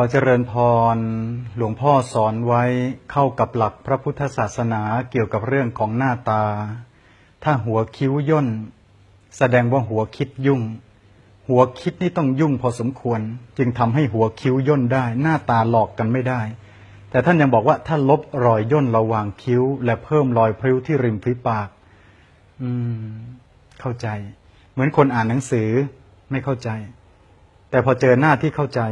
ขอเจริญพร หลวงพ่อสอนไว้เข้ากับหลักพระพุทธศาสนาเกี่ยวกับเรื่องของหน้าตา ถ้าหัวคิ้วย่น แสดงว่าหัวคิดยุ่ง หัวคิดนี่ต้องยุ่งพอสมควร จึงทำให้หัวคิ้วย่นได้ หน้าตาหลอกกันไม่ได้ แต่ท่านยังบอกว่าถ้าลบรอยย่นระหว่างคิ้ว และเพิ่มรอยพริ้วที่ริมฝีปาก อืม เข้าใจ เหมือนคนอ่านหนังสือไม่เข้าใจ แต่พอเจอหน้าที่เข้าใจ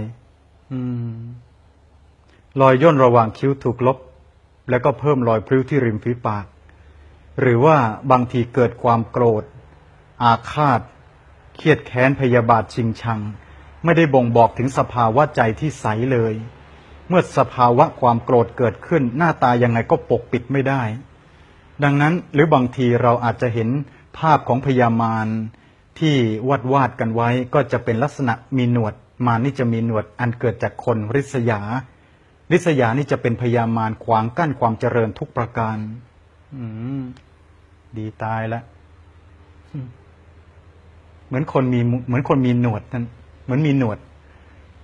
รอยย่นระหว่างคิ้วถูกลบ แล้วก็เพิ่มรอยพริ้วที่ริมฝีปาก หรือว่าบางทีเกิดความโกรธ อาฆาต เครียดแค้นพยาบาทชิงชัง ไม่ได้บ่งบอกถึงสภาวะใจที่ใสเลย เมื่อสภาวะความโกรธเกิดขึ้น หน้าตายังไงก็ปกปิดไม่ได้ ดังนั้นหรือบางทีเราอาจจะเห็นภาพของพญามารที่วาดวาดกันไว้ก็จะเป็นลักษณะมีหนวด มารนี่จะมีหนวดอันเกิดจากคนริษยา ริษยานี่จะเป็นพญามารขวางกั้นความเจริญทุกประการ อืมดีตายล้วเหมือนคนมีเหมือนคนมีหนวดนั่นเหมือนมีหนวด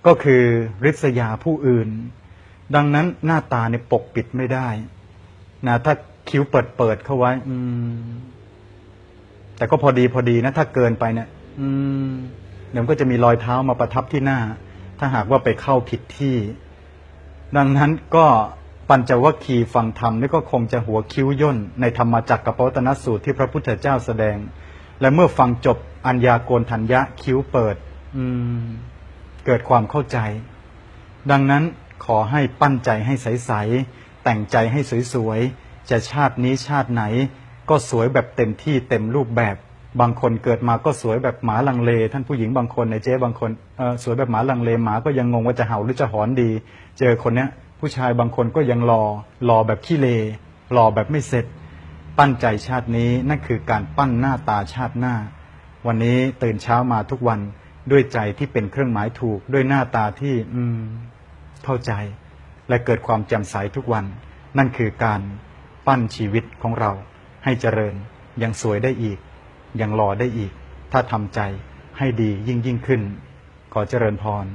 ก็คือริษยาผู้อื่น ดังนั้นหน้าตาเนี่ยปกปิดไม่ได้นะถ้าคิ้วเปิดเปิดเข้าไว้ อืม แต่ก็พอดีพอดีนะ ถ้าเกินไปเนี่ยอืม เดี๋ยวก็จะมีรอยเท้ามาประทับที่หน้า ถ้าหากว่าไปเข้าผิดที่ ดังนั้นก็ปัญจวัคคีย์ฟังธรรมนี่ก็คงจะหัวคิ้วย่นในธรรมจักรกับปวัตนสูตรที่พระพุทธเจ้าแสดง และเมื่อฟังจบอัญญาโกณทัญญะคิ้วเปิด อืม เกิดความเข้าใจ ดังนั้นขอให้ปั้นใจให้ใสๆแต่งใจให้สวยๆจะชาตินี้ชาติไหน ก็สวยแบบเต็มที่เต็มรูปแบบ บางคนเกิดมาก็สวยแบบหมาลังเล ท่านผู้หญิงบางคนในเจ๊บางคนสวยแบบหมาลังเลหมาก็ยังงงว่าจะเห่าหรือจะหอนดี เจอคนเนี้ยผู้ชายบางคนก็ยังรอรอแบบขี้เลรอแบบไม่เสร็จ ปั้นใจชาตินี้นั่นคือการปั้นหน้าตาชาติหน้า วันนี้ตื่นเช้ามาทุกวันด้วยใจที่เป็นเครื่องหมายถูกด้วยหน้าตาที่อืมเข้าใจ และเกิดความแจ่มใสทุกวัน นั่นคือการปั้นชีวิตของเราให้เจริญยังสวยได้อีก ยังรอได้อีก ถ้าทำใจให้ดียิ่งยิ่งขึ้น ขอเจริญพร